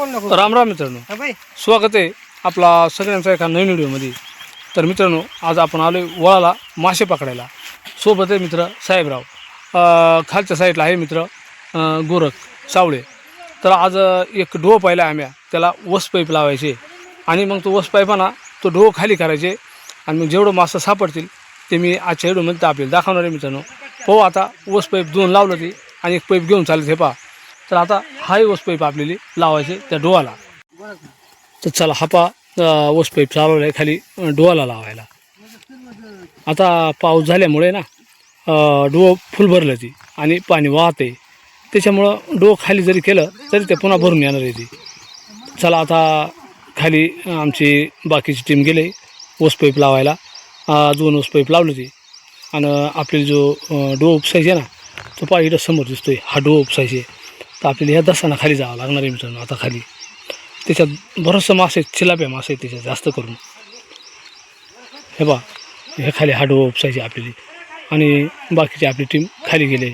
राम राम मित्रांनो. स्वागत आहे आपला सगळ्यांचा एका नवीन व्हिडिओमध्ये. तर मित्रांनो आज आपण आलो वळाला मासे पकडायला. सोबत आहे मित्र साहेबराव. खालच्या साईडला आहे मित्र गोरख सावळे. तर आज एक डोह पाहिला आम्ही. त्याला वस पाईप लावायचे. आणि मग तो वस पाईपाना तो डोह खाली करायचे. आणि मग जेवढं मासं सापडतील ते मी आजच्या व्हिडिओमध्ये आपल्याला दाखवणार आहे मित्रांनो. हो आता वस पाईप दोन लावलं ती आणि एक पाईप घेऊन चालत हे पहा. तर आता हाही वस पाईप आपल्याला लावायचे त्या डोळाला तर चला हा पा ओस पाईप चालवला आहे खाली डोळाला लावायला. आता पाऊस झाल्यामुळे ना डोह फुल भरलं ती आणि पाणी वाहते. त्याच्यामुळं डोह खाली जरी केलं तरी ते पुन्हा भरून येणार आहे ती. चला आता खाली आमची बाकीची टीम गेले ओस पाईप लावायला दोन ओस पाईप लावली ती. आणि आपली जो डो डोह उपसायचे ना तो पाहिजे समोर दिसतोय. हा डोह उपसायचे तर आपल्याला ह्या दसाना खाली जावं लागणार आहे मित्रांनो आता खाली. त्याच्यात बरंचसं मासे चिलाप्या मासे आहेत त्याच्यात जास्त करून. हे बा हे खाली हाडवं उपसायची आपल्याला. आणि बाकीची आपली टीम खाली गेले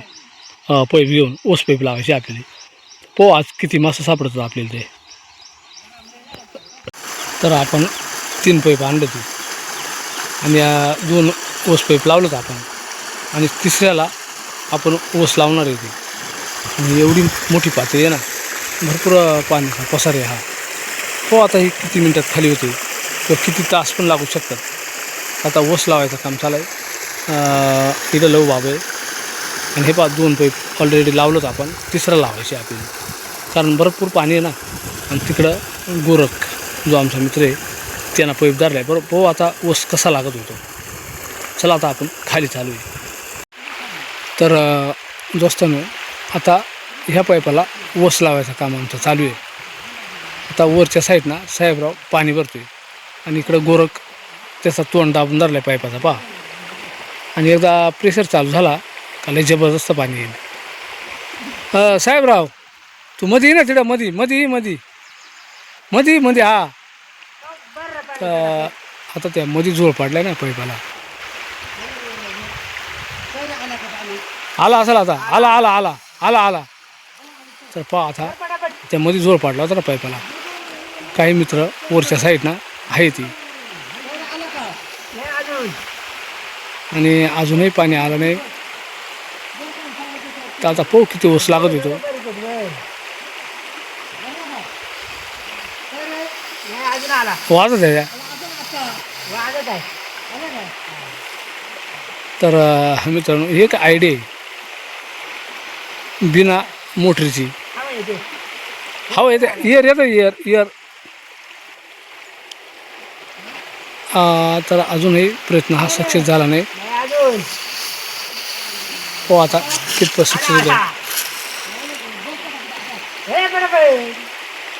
पैप घेऊन ओस पैप लावायची आपल्याला. पो आज किती मासे सापडतात आपल्याला ते. तर आपण तीन पैप आणले ते. आणि दोन ओस पैप लावलं आपण. आणि तिसऱ्याला आपण ओस लावणार आहे ते. म्हणजे एवढी मोठी पातळी आहे ना. भरपूर पाणी पसार आहे हा. हो आता ही किती मिनटात खाली होते किंवा किती तास पण लागू शकतात. आता ओस लावायचं काम चालू आहे. इथं लव बाब आहे. आणि हे पा दोन पैप ऑलरेडी लावलंच आपण. तिसरा लावायचे आपल्याला कारण भरपूर पाणी आहे ना. आणि तिकडं गोरख जो आमचा मित्र आहे त्यांना पैप धरला आहे. बरोबर हो आता ओस कसा लागत होतो. चला आता आपण खाली चालू आहे. तर अं, दोस्तांनो आता ह्या पाईपाला ओस लावायचं काम आमचं चालू आहे. आता वरच्या साईडनं साहेबराव पाणी भरतो आहे आणि इकडं गोरख त्याचा तोंड दाबून धरला आहे पाईपाचा पहा. आणि एकदा प्रेशर चालू झाला का लय जबरदस्त पाणी येईल. साहेबराव तू मधी ये ना तिकडं मधी मधी मध्ये मधी. मधी मधी हा. आता त्या मधी जोळ पाडलाय ना पाईपाला. आला असेल आता आला आला आला. आला आला. तर पहा आता. त्यामध्ये जोर पाडला होता ना पाईपाला काही मित्र वरच्या साईडनं आहे ती. आणि अजूनही पाणी आलं नाही. तर आता पाहू किती ओस लागत होतो. वाजत आहे. तर मित्रांनो एक आयडिया आहे. बिना मोटरीची. हवा येते. इयर येतं इयर इयर तर अजूनही प्रयत्न हा सक्सेस झाला नाही. हो आता कितपत सक्सेस झाला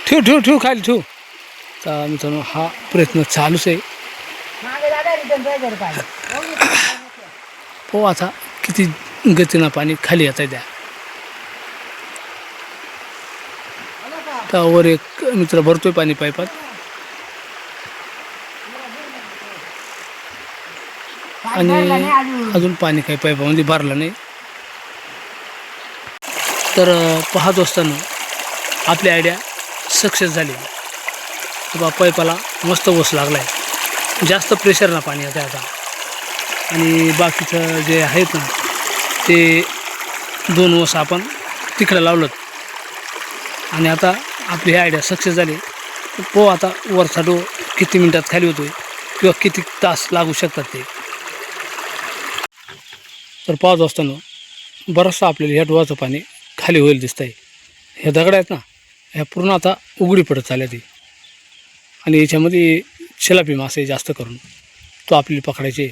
ठेव ठेव ठेव खाली ठेव. तर मित्रांनो हा प्रयत्न चालूच आहे. हो आता किती गतीनं पाणी खाली येत आहे द्या त्यावर एक मित्र भरतोय पाणी पाईपात. आणि अजून पाणी काही पाईपामध्ये भरलं नाही. तर पाहत असताना आपली आयडिया सक्सेस झाली. बा पाईपाला मस्त ओस लागला आहे जास्त प्रेशरनं पाणी आता आता. आणि बाकीचं जे आहेत ना ते दोन ओस आपण तिकडं लावलं आणि आता आपली ही आयडिया सक्सेस झाली. पो आता वरचा डो किती मिनटात खाली होतोय किंवा किती तास लागू शकतात ते. तर पाच असताना बरंचसं आपल्याला ह्या डोळ्याचं पाणी खाली होईल दिसत आहे ह्या दगड आहेत ना ह्या पूर्ण आता उघडी पडत चालल्या ती. आणि याच्यामध्ये शिलापी मासे जास्त करून तो आपल्याला पकडायचे.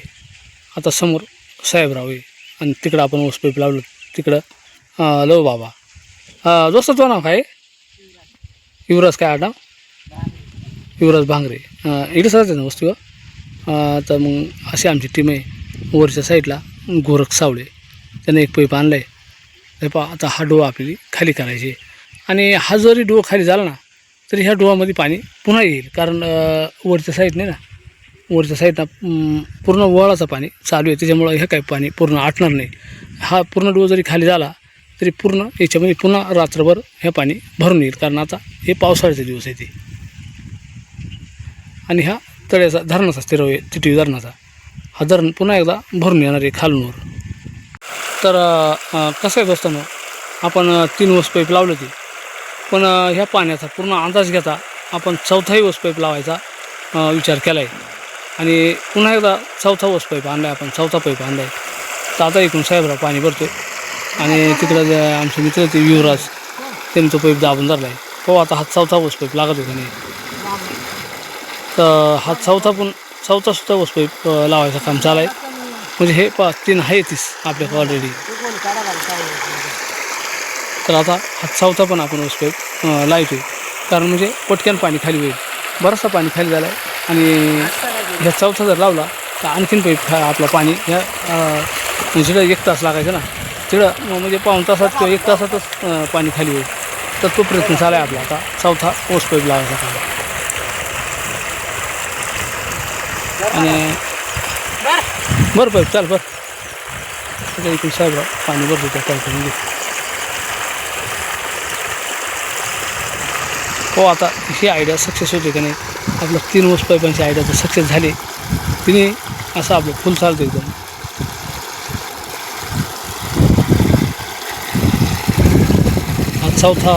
आता समोर साहेबराव आहे आणि तिकडं आपण ओस लावलं. तिकडं लव बाबा. दोस्त तो नाव काय? युवराज काय आडा? युवराज भांगरे. इकडे सरच आहे ना वस्तू? तर मग अशी आमची टीम आहे. वरच्या साईडला गोरख सावळे. त्याने एक पैप आणलं आहे हे पहा आता हा डोहा आपली खाली करायचे आणि हा जरी डोहा खाली झाला ना तरी ह्या डोहामध्ये पाणी पुन्हा येईल. कारण वरच्या साईडने ना वरच्या साईडनं पूर्ण वळाचं पाणी चालू आहे. त्याच्यामुळं हे काही पाणी पूर्ण आटणार नाही. हा पूर्ण डोळ जरी खाली झाला तरी पूर्ण याच्यामध्ये पुन्हा रात्रभर हे पाणी भरून येईल. कारण आता हे पावसाळ्याचे दिवस आहे ते. आणि ह्या तळ्याचा धरणाचा स्थिर टिटवी धरणाचा हा धरण पुन्हा एकदा भरून येणार आहे खालूनवर. तर कसं आहे दोस्तांनो आपण तीन वस पाईप लावले होते. पण ह्या पाण्याचा पूर्ण अंदाज घेता आपण चौथाही वस पाईप लावायचा विचार केला आहे आणि पुन्हा एकदा चौथा वस पाईप आणला आहे आपण चौथा पाईप आणला आहे तर आता एकूण साहेबराव पाणी भरतो आहे आणि तिकडं जे आमचे मित्र ते युवराज त्यांचं पैप पाईप दाबून झाला आहे. हो आता हात चौथा वस पाईप लागत होता नाही. तर हात चौथा पण चौथा सुद्धा वस पाईप लावायचं काम चालू आहे. म्हणजे हे पा तीन आहे तीस आपल्याकडे ऑलरेडी तर आता हात चौथा पण आपण वस पाईप लावतो लावतोय. कारण म्हणजे पटक्यान पाणी खाली होईल. बराचसा पाणी खाली झाला आहे. आणि ह्या चौथा जर लावला तर आणखीन पाईप आपलं पाणी ह्या अं, एक तास लागायचं ना तिकडं म्हणजे पाऊण तासात किंवा एक तासातच पाणी खाली होईल. तर तो प्रयत्न झाला आहे आपला. आता चौथा पोस्ट पाईप लावायचा काम आणि बरं पाईप चाल बरं आता इकडून साहेबराव पाणी भरतो त्या पाईपमध्ये हो आता ही आयडिया सक्सेस होते का नाही? आपलं तीन वर्ष पाईपांची आयडिया जर सक्सेस झाली तिने असं आपलं फुल चालतं एकदम हा चौथा.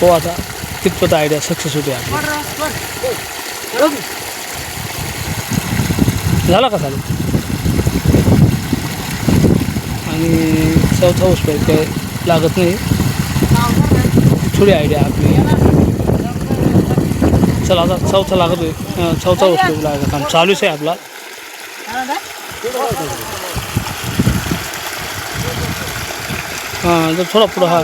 तो आता कितपत आयडिया सक्सेस होते आपली. झाला का चालू आणि चौथा वर्ष पाहिजे काय लागत नाही. थोडी आयडिया आपली. चला आता चौथा लागत आहे चौथा वस्तू लागत काम चालूच आहे आपला. हां जर थोडा पुढं हा.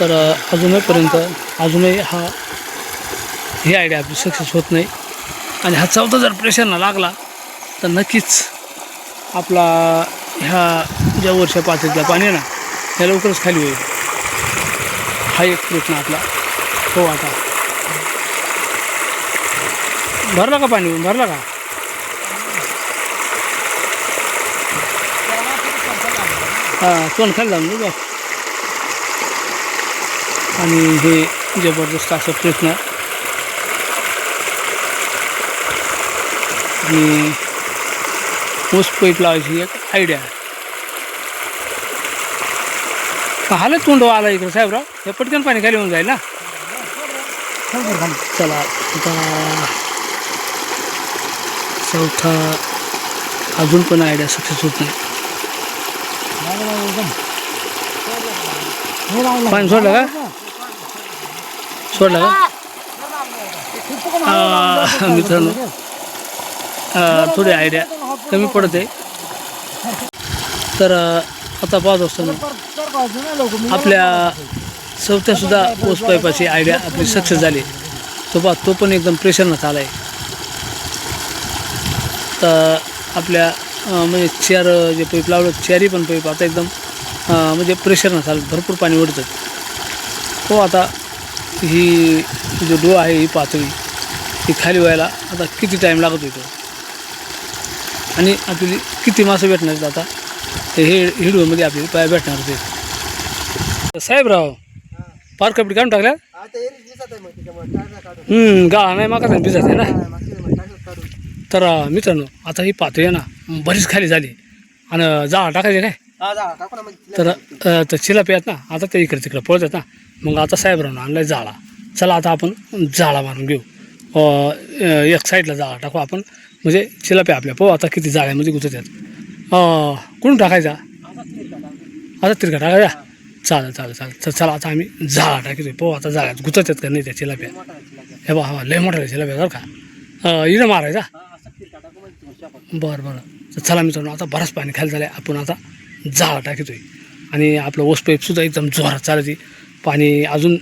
तर अजूनपर्यंत अजूनही हा ही आयडिया आपली सक्सेस होत नाही. आणि हा चौथा जर प्रेशरनं लागला तर नक्कीच आपला ह्या ज्या वर्षा पातळीतला पाणी ना ह्या लवकरच खाली होईल. हा एक प्रश्न आपला. हो आता. भरला का पाणी? भरला का? हां तोंड खाली जाऊन बघ. आणि हे जबरदस्त असं प्रयत्न आणि ऊस पेट लावायची एक आयडिया हालत तोंड आला इकडं साहेबराव? हे पटकन पाणी खाली होऊन जाईल ना? चला आता चौथा अजून पण आयडिया सक्सेस होत नाही. पाणी सोडलं का? सोडलं का? मित्रांनो. थोडी आयडिया कमी पडत. आहे तर आता पाहत असताना आपल्या चौथ्यासुद्धा ओस पाईपाची आयडिया आपली सक्सेस झाली. तो पा तो पण एकदम प्रेशरनं आला आहे तर आपल्या म्हणजे चार जे पाईप लावलं चारही पण पाईप आता एकदम म्हणजे प्रेशरनं चालत भरपूर पाणी ओढतं. हो आता ही जो डो आहे ही पातळी ही खाली व्हायला आता किती टाईम लागत होतो आणि आपली किती मासं भेटणार आहेत आता? ते हे हिडोमध्ये आपल्याला पाय भेटणार होते साहेबराव पार कपडे काढून टाकल्या? गाळा नाही माका भिजत आहे ना? तर मित्रांनो आता ही पातळी आहे ना बरीच खाली झाली. आणि जाळा टाकायचे काय? तर तर चिलापी आहेत ना आता ते इकडे तिकडे पळत आहेत ना. मग आता साहेबरावनं आणलाय जाळा. चला आता आपण जाळा मारून घेऊ. एक साईडला जाळा टाकू आपण. म्हणजे चिलापी आपल्या पाहू आता किती जाळ्यामध्ये गुतत आहेत. कुठून टाकायचा? आता तिरका टाकायचा? चालेल चालेल चालेल. तर चला आता आम्ही जाळा टाकतोय. पाहू आता जाळ्यात गुतत आहेत का नाही त्या चिलाप्या हे बा हा लय मोठा चिलाप्या बरं का. इकडे मारायचा? बरं बरं. तर चला मित्रांनो आता बराच पाणी खाली झालं आहे आपण आता जाळा टाकतोय. आणि आपलं ओस पाईपसुद्धा एकदम जोरात चालते पाणी अजून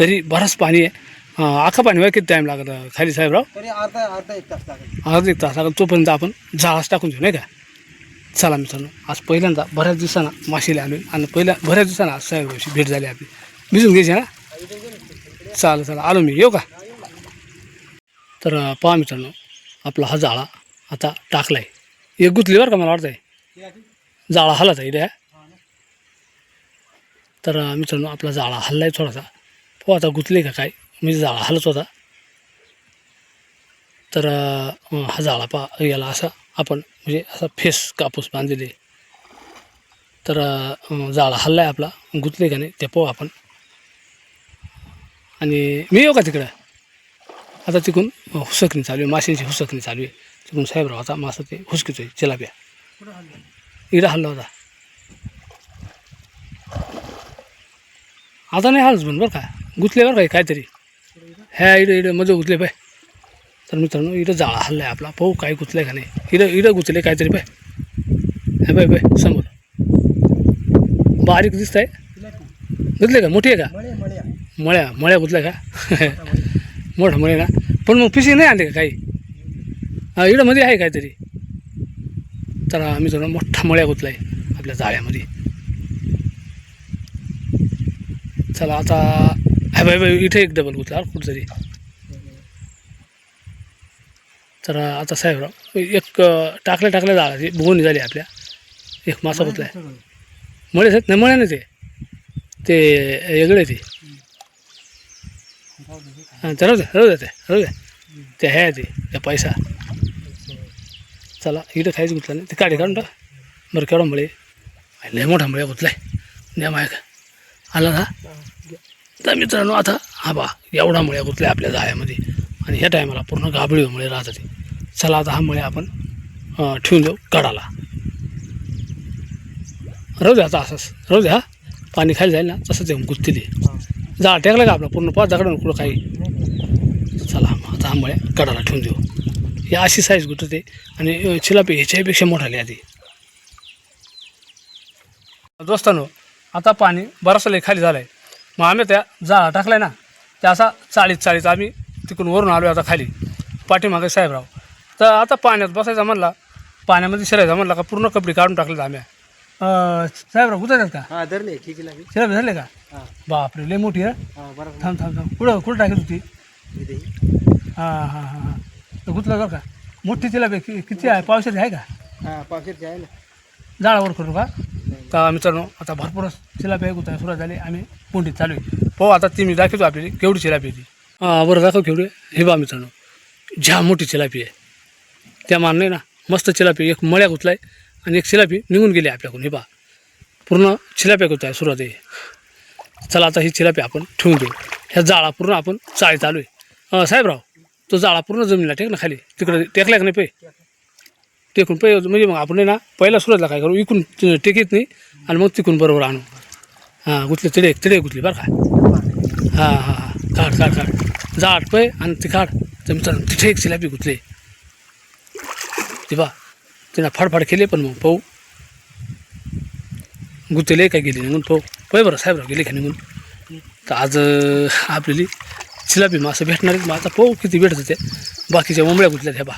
तरी बराच पाणी आहे. आखा पाणी व्हाय किती टाईम लागत खाली साहेबराव. अर्धा अर्धा एक तास लागेल. अर्धा एक तास लागत तोपर्यंत आपण जाळाच टाकून देऊ नाही का? चला मित्रांनो आज पहिल्यांदा बऱ्याच दिवसांना माशीला आलो आणि पहिल्या बऱ्याच दिवसांना आज साहेबरावशी भेट झाली आपली. भिजून घ्यायची ना? चालेल चला. आलो मी. येऊ का? तर पहा मित्रांनो आपला हा जाळा आता टाकलाय. आहे एक गुतली बरं का मला वाटतंय? आहे जाळा आहे इथे. तर मित्रांनो आपला जाळा हल्लाय थोडासा. हो आता गुतले का काय? म्हणजे जाळा हलत होता. तर हा जाळा पा याला असा आपण म्हणजे असा फेस कापूस बांधलेले तर जाळा हल्ला आहे आपला. गुतले का नाही ते पाहू आपण. आणि मी येऊ का तिकडं? आता तिकून हुसकणी चालू आहे. माशांची हुसकणी चालू आहे. तिकून साहेबराव आता मासा ते हुसकीतोय चिलाप्या इकडं हल्ला होता आता नाही हालच पण बरं का. गुतले बरं का हे काहीतरी. ह्या इडं इडं मध्ये गुतले पाय. तर मित्रांनो इडं जाळा हल्लाय आपला. पाहू काय गुतलंय का नाही. इडं इडं गुतले काहीतरी पाय. हे पाय पाय समोर. बारीक दिसत आहे गुतले का? मोठी आहे का? मळे मळे. मळ्या मळ्या गुतल्या का? मोठा मळे ना. पण मग पिशी नाही आणले का काही? हा इकडं मध्ये आहे काहीतरी. तर आम्ही जरा मोठा मळ्या गुतला आहे आपल्या जाळ्यामध्ये. चला आता हाय बाय बाय इथे एक डबल गुतला कुठंतरी. तर आता साहेबराव एक टाकल्या टाकल्या जाळाची बोगणी झाली आपल्या. एक मासा गुतला आहे मळे आहेत नाही मळे नाही ते. ते वेगळे ते. हां ते राहू द्या राहू द्या ते राहू द्या ते आहे ते पैसा. चला इथं खायच गुतला नाही. ते काढे काढून टाक. बरं केवढा मळे. लय मोठा मळे गुतलाय. नेम आहे का? आला ना? तर मित्रांनो आता हा बा एवढा मुळ्या गुतल्या आपल्या जाळ्यामध्ये आणि ह्या टायमाला पूर्ण गाबळी मळे राहतात चला आता हा मुळे आपण ठेवून देऊ काढाला राहू द्या आता असंच. राहू द्या हा. पाणी खाली जाईल ना तसंच येऊन गुत्तील जा टेकला का आपला? पूर्ण पाच दगडानं कुठं काही? चला मग हा मुळे कडाला ठेवून देऊ. ही अशी साईज गुटते आणि अं, चिलापी ह्याच्यापेक्षा मोठा आली आधी. दोस्तानो आता पाणी बराचसा लय खाली झालं आहे मग आम्ही त्या जाळा टाकलाय ना त्या असा चाळीत चाळीत आम्ही तिकडून वरून आलो आता खाली. पाठीमागे साहेबराव. तर आता पाण्यात बसायचा म्हणला पाण्यामध्ये शिरायचा म्हणला का पूर्ण कपडे काढून टाकले आम्ही. अं, साहेबराव गुतायतात का? हा धरले ठीक आहे लागेल शिराय झाले का? हा. बापरे लय मोठी आहे. हा बरं थांब थांब थांब. कुठं कुठं टाकत होती? हां हां हां हां. तर गुतलं बरं का? मोठी तिला बे कि- किती आहे? पावसाची आहे का? हा पावसाचे आहे ना जाळावर करू का? का मित्रांनो आता भरपूरच चिलापी आहे गुता सुरुवात झाली. आम्ही पुंडीत चालू आहे. पाहू आता ती मी दाखवतो आपल्याला. केवढी चिलापी आहे ती? हां बरं दाखव केवढी. हे बा मित्रांनो ज्या मोठी चिलापी आहे. त्या मान नाही ना मस्त चिलापी एक मळ्या गुतलाय आणि एक चिलापी निघून गेली आपल्याकडून. हे बा पूर्ण चिलाप्या गुत आहे सुरुवात आहे. चला आता ही चिलापी आपण ठेवून देऊ. ह्या जाळा पूर्ण आपण चाळी चालू आहे अं, साहेबराव तो जाळा पूर्ण जमिनीला टेक ना खाली. तिकडे टेकला का नाही पे. टेकून पै म्हणजे मग आपण ना पहिला सुरुवातला काय करू इकून ट- टेकीत नाही आणि मग तिकून बरोबर आणू. हां गुतले तिडे तिडे गुतली बरं का. हां हां हां. काढ काढ काढ. जाड पै आणि ती काढ. तर तिथे एक शिलापी गुतले. ते बा त्यांना फाडफाड केले पण मग पाहू. गुतले काय गेले निघून पाहू. पै बरं साहेबराव गेले का निघून तर आज अं, चिलाबी चिलापी मासं भेटणार आहेत मग आता पाहू किती भेटत होते बाकीच्या ओंबळ्या गुतल्यात ह्या बा.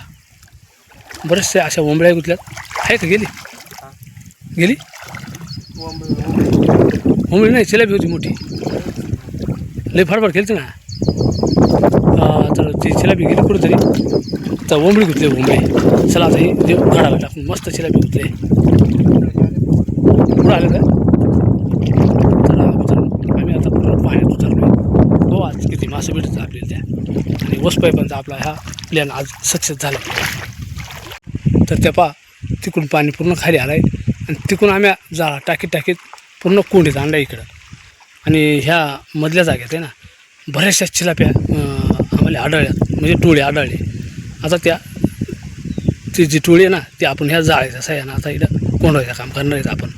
बरेचसे अशा ओंबळ्या गुतल्यात. आहे का गेली? गेली? ओंबळी नाही चिलाबी होती मोठी. लई फाडफाड केली ना. तर ती चिलाबी गेली कुठंतरी. तर ओंबळी गुतली ओंबळी. चला आता ही देव काढायला टाकून. मस्त चिलाबी गुतले. पुढं आलं का तर मित्रांनो आम्ही आता पूर्ण पाण्यात उतरलो हो आज किती मासे भेटतात आपल्याला त्या आपला हा प्लॅन आज सक्सेस झाला. तर त्या पा तिकडून पाणी पूर्ण खाली आलं आहे आणि तिकडून आम्ही जाळा टाकीत टाकीत पूर्ण कोंडीत आणला इकडं. आणि ह्या मधल्या जागेत आहे ना बऱ्याचशा चिलाप्या आम्हाला आढळल्यात. म्हणजे टोळे आढळले. आता त्या ती जी टोळी आहे ना ती आपण ह्या जाळ्याच्या साह्यानं आता इकडं कोंडवायचं काम करणार आहेत आपण.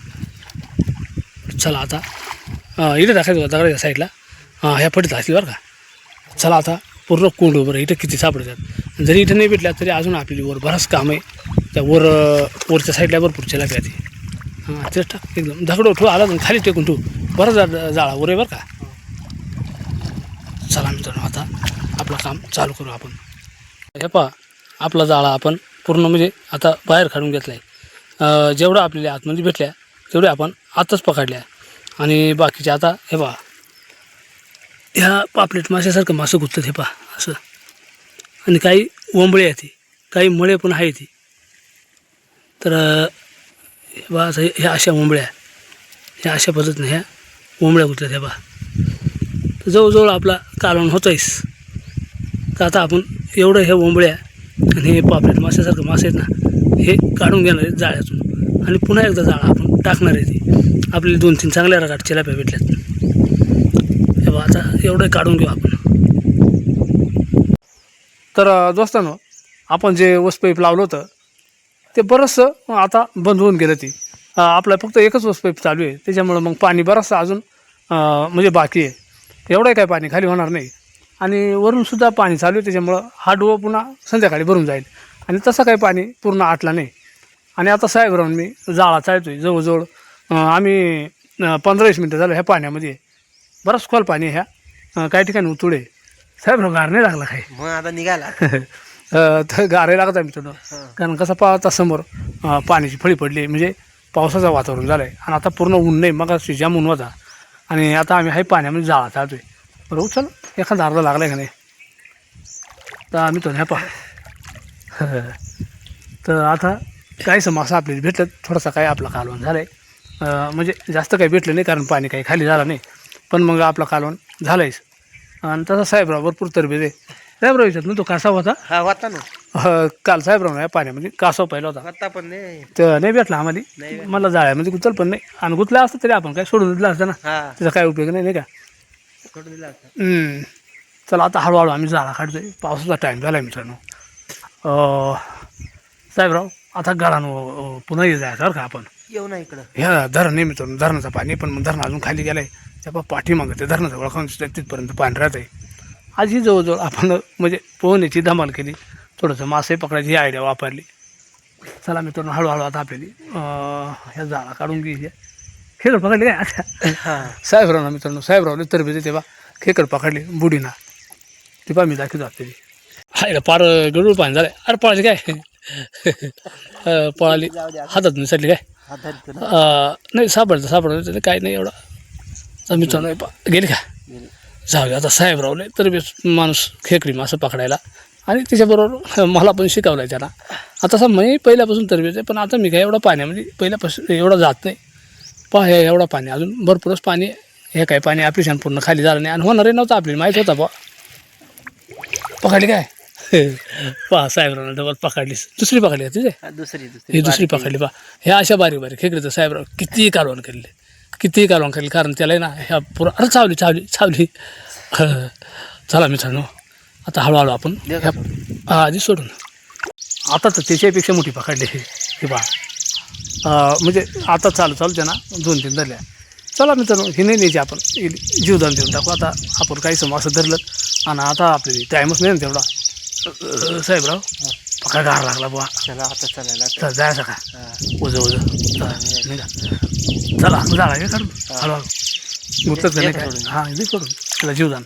चला आता इथं टाकायचं दगडाच्या साईडला हां ह्या पटीत असली बरं का. चला आता पूर्ण कोंड बरं इथं किती सापडतात? जरी इथं नाही भेटल्या तरी अजून आपली वर बरंच काम आहे. त्या वर वरच्या साईडला भरपूर चला प्याती हां तेच टाक एकदम. धकडो ठेवू आला खाली टेकून ठेवू. बरं जा जाळा वर आहे बरं का? चला मित्रांनो आता आपलं काम चालू करू आपण. हे पहा आपला जाळा आपण पूर्ण म्हणजे आता बाहेर काढून घेतला आहे जेवढं आपल्याला आतमध्ये भेटल्या तेवढे आपण आताच पकडल्या. आणि बाकीचे आता हे पहा ह्या पापलेट माशासारखं मासं गुंतत हे पहा असं. आणि काही ओंबळे आहे ती काही मळे पण आहे ती तर बा असं हे- ह्या अशा ओंबळ्या ह्या अशा पद्धतीनं ह्या ओंबळ्या गुतल्या ह्या पहा. तर जवळजवळ आपला कालवण होतायस तर आता आपण एवढं ह्या ओंबळ्या आणि हे पापलेट माशासारखं मासे आहेत ना हे काढून घेणार आहेत जाळ्यातून. आणि पुन्हा एकदा जाळा आपण टाकणार आहे ती आपल्याला दोन तीन चांगल्या रगाट चिलाप्या भेटल्यात. एवढं काढून घेऊ आपण. तर दोस्तांनो आपण जे वसपाईप लावलं होतं ते बरंचसं आता बंद होऊन गेलं ती. आपलं फक्त एकच वसपाईप चालू आहे. त्याच्यामुळं मग पाणी बरंचसं अजून म्हणजे बाकी आहे. एवढं काय पाणी खाली होणार नाही. आणि वरूनसुद्धा पाणी चालू आहे. त्याच्यामुळं हा डोवा पुन्हा संध्याकाळी भरून जाईल. आणि तसं काही पाणी पूर्ण आटला नाही. आणि आता साहेब राहून मी जाळा चालतो आहे जवळजवळ आम्ही पंधरावीस पंधरा वीस मिनटं झालं ह्या पाण्यामध्ये. बरंच खोल पाणी आहे ह्या. काही ठिकाणी उतुडे साहेब गार नाही लागला काही? मग आता निघाला. तर गारे लागत आहे मित्रांनो. कारण कसं पाहता समोर पाण्याची फळी पडली. म्हणजे पावसाचं वातावरण झालं आहे आणि आता पूर्ण ऊन नाही. मग जाम ऊन होता. आणि आता आम्ही हाय पाण्यामध्ये जाळा चालतोय बरं चल एखादा अर्धा लागला आहे का नाही? तर आम्ही तो ह्या पा तर आता काहीसं मासा आपल्याला भेटलं. थोडासा काय आपला कालवण झालं आहे म्हणजे जास्त काही भेटलं नाही कारण पाणी काही खाली झालं नाही. पण मग आपला कालवण झालं आहेच आणि तसा साहेबराव भरपूर तरबेज आहे. साहेबराव याच्यात ना तो कासा होता? हा होता ना. अह, काल साहेबराव या पाण्यामध्ये कासव पाहिला होता. होता पण नाही. तर नाही भेटला आम्हाला. मला जाळ्यामध्ये गुचल पण नाही. आणि गुतला असतं तरी आपण काय सोडून दिलं असतं ना. हा. त्याचा काय उपयोग नाही नाही का? सोडून दिला होता हम्म. चला आता हळूहळू आम्ही जाळा काढतोय. पावसाचा टाईम झाला आहे मित्रांनो साहेबराव आता गळानं पुन्हा ये जायचं बरं का आपण. येऊ ना इकडं. ह्या धरण आहे मित्रांनो. धरणाचं पाणी पण मग धरण अजून खाली गेलं आहे त्या पाठीमागं ते धरणाचं ओळखावून तिथपर्यंत पाणी राहत आहे आजही जवळजवळ आपण म्हणजे पोहण्याची धमाल केली थोडंसं मासे पकडायची ही आयडिया वापरली. चला मित्रांनो हळूहळू आता आपल्याली अं, ह्या जाळा काढून घे ह्या. खेकड पकडली काय अच्छा हा. साहेबराव ना मित्रांनो साहेबरावले तरबे देते बा. खेकड पकडली बुडीना. ती पा मी दाखवतो आपल्याली हाय पार गडूळ पाणी झालं अरे पळाली काय? पळाली. हातात मिसळली काय? नाही सापडतं सापडतं त्याचं काही नाही एवढं. तर हे पा- गेली का? जाऊ दे आता साहेब रावले तर बेस माणूस खेकडी मासं पकडायला. आणि त्याच्याबरोबर मला पण शिकवलं आहे त्याला. आता असं मी पहिल्यापासून तरबेज आहे पण आता मी काय एवढं पाण्यामध्ये पहिल्यापासून एवढं जात नाही. पहा हे एवढं पाणी अजून भरपूरच पाणी. हे काय पाणी आपली पूर्ण खाली झालं नाही आणि होणारही नव्हतं आपल्याला माहीत होता बा. पकडली काय? पहा साहेबरावनं डबल पकडलीस दुसरी पकडली का तुझे? दुसरी ही दुसरी पकडली बा ह्या अशा बारीक बारीक खेकडीचं साहेबराव कितीही कालवण केले कितीही कालवण केले कारण त्याला आहे ना ह्या पुरा अरे चावली चावली चावली. हं. चला मित्रांनो आता हळूहळू आपण ह्या हा, आधी सोडून. आता तर त्याच्यापेक्षा मोठी पकडली ही बा अं, म्हणजे आता चालू चालू त्यांना दोन तीन धरल्या. चला मित्रांनो हे नाही न्यायची आपण. हे जीवदान देऊन टाकू. आता आपण काही सम असं धरलं आणि आता आपल्याला टाईमच नाही ना तेवढा. अं, साहेबराव पका गार लागला बुवा. चला आता चालायला चल जायचं का? हा. उज उज. नाही का चला. झाला काय काढून. हळूहळू का नाही काय सोडून. हां दे सोडून. त्याला जीवदान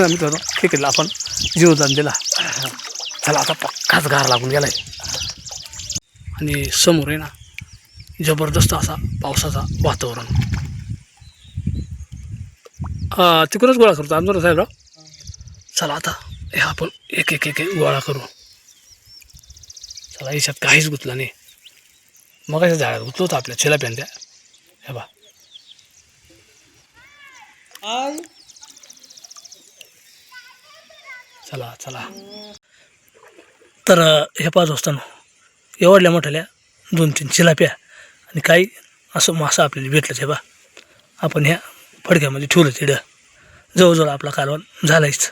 मी करू ठीक आहे आपण जीवदान दिला. चला आता पक्काच गार लागून गेलाय. आणि समोर आहे ना जबरदस्त असा पावसाचा वातावरण. हा, तिकडूनच गोळा करतो आमदार साहेबराव. चला आता हे आपण एक एक एक गोळा करू. चला याच्यात काहीच गुतलं नाही. मग अशा झाडात गुतलो होतं आपल्या चिलाप्यान त्या हे बा चला चला. तर हे पाच असताना एवढल्या मोठ्याल्या दोन तीन चिलाप्या आणि काही असं मासा आपल्याला भेटलं हे बा आपण ह्या फडक्यामध्ये ठेवलं तिथं. जवळजवळ आपला कालवण झालायच.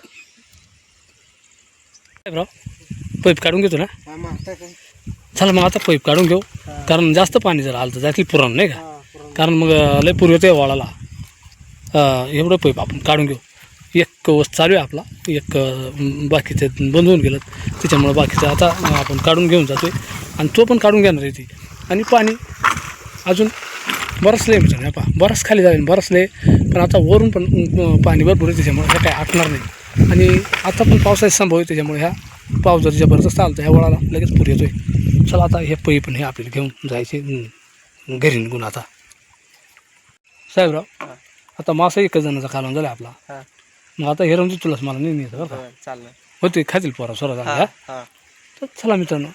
पाईप काढून घेतो ना? चला मग आता पाईप काढून घेऊ. कारण जास्त पाणी जर आलं तर त्यातली पुरण नाही का. कारण मग अं, लय पूर्वी ते वाळाला. एवढं पैप आपण काढून घेऊ. एक वस्त चालू आहे आपला. एक बाकीचे बंद होऊन गेलं त्याच्यामुळं बाकीचं आता आपण काढून घेऊन जातोय. आणि तो पण काढून घेणार आहे ती. आणि पाणी अजून बरसले म्हणजे पा बरंच खाली जाईल बरसले पण आता वरून पण पाणी भरपूर आहे त्याच्यामुळे हे काय आटणार नाही. आणि आता पण पावसाचा संभव आहे त्याच्यामुळे ह्या पाऊस जर जबरदस्त आला तर ह्या वळाला लगेच पूर आहे चला आता हे पै पण हे आपल्याला घेऊन जायचे घरी निघून आता. साहेबराव. आता मासा एकच जणाचा कालवण झाला आपला. हा, मग आता हे रमजी तुलाच मला नाही नेतं बरं का. हा, चाललं. होते खातील पोरा सोरा हा, झाला हा. तर चला मित्रांनो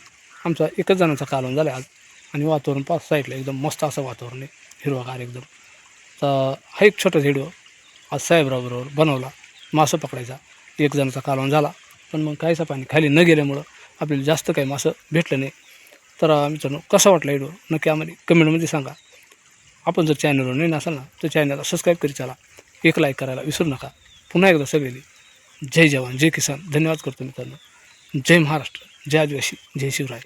आमचा एकच जणाचा कालवण झाला आज. आणि वातावरण पाच साईडला एकदम मस्त असं वातावरण आहे हिरवागार एकदम. तर हा एक छोटा व्हिडिओ आज साहेबरावबरोबर बनवला मासं पकडायचा. एक जणाचा कालवण झाला. पण मग कायचा पाणी खाली न गेल्यामुळं आपल्याला जास्त काही मासं भेटलं नाही. तर मित्रांनो कसा वाटला व्हिडिओ नक्की आम्हाला कमेंटमध्ये सांगा. आपण जर चॅनलवर नाही असाल ना तर चॅनलला सबस्क्राईब करी चला. एक लाईक करायला विसरू नका. पुन्हा एकदा सगळेली जय जवान जय किसान. धन्यवाद करतो मित्रांनो. जय महाराष्ट्र. जय आदिवासी. जय शिवराय.